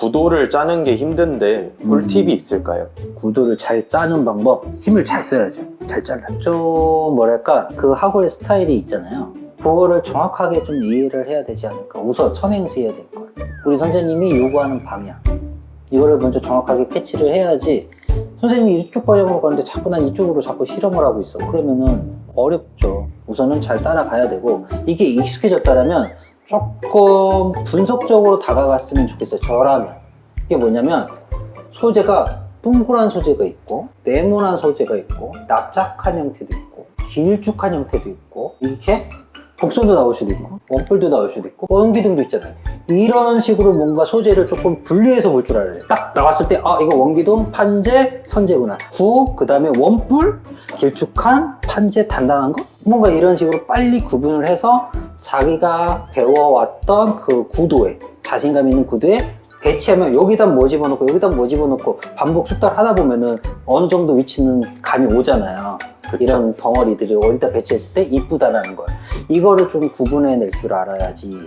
구도를 짜는 게 힘든데 꿀팁이 있을까요? 구도를 잘 짜는 방법 힘을 잘 써야죠. 잘 잘라 좀 뭐랄까 그 학원의 스타일이 있잖아요. 그거를 정확하게 좀 이해를 해야 되지 않을까. 우선 선행시 해야 될 거예요 우리 선생님이 요구하는 방향. 이거를 먼저 정확하게 캐치를 해야지. 선생님이 이쪽 방향으로 가는데 자꾸 난 이쪽으로 자꾸 실험을 하고 있어. 그러면은 어렵죠. 우선은 잘 따라가야 되고 이게 익숙해졌다면 조금 분석적으로 다가갔으면 좋겠어요 저라면. 이게 뭐냐면 소재가 동그란 소재가 있고 네모난 소재가 있고 납작한 형태도 있고 길쭉한 형태도 있고 이렇게 곡선도 나올 수도 있고 원뿔도 나올 수도 있고 원기둥도 있잖아요. 이런 식으로 뭔가 소재를 조금 분리해서 볼 줄 알아야 돼요. 딱 나왔을 때 아 이거 원기둥 판재 선재구나. 구 그 다음에 원뿔 길쭉한 판재 단단한 거? 뭔가 이런 식으로 빨리 구분을 해서 자기가 배워왔던 그 구도에 자신감 있는 구도에 배치하면 여기다 뭐 집어넣고 여기다 뭐 집어넣고 반복 숙달 하다 보면은 어느 정도 위치는 감이 오잖아요. 그쵸? 이런 덩어리들을 어디다 배치했을 때 이쁘다라는 걸. 이거를 좀 구분해낼 줄 알아야지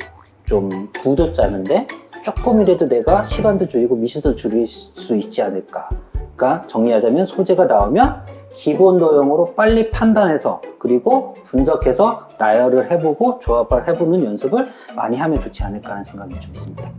좀 구도 짜는데 조금이라도 내가 시간도 줄이고 미시도 줄일 수 있지 않을까. 그러니까 정리하자면 소재가 나오면 기본 도형으로 빨리 판단해서 그리고 분석해서 나열을 해보고 조합을 해보는 연습을 많이 하면 좋지 않을까 하는 생각이 좀 있습니다.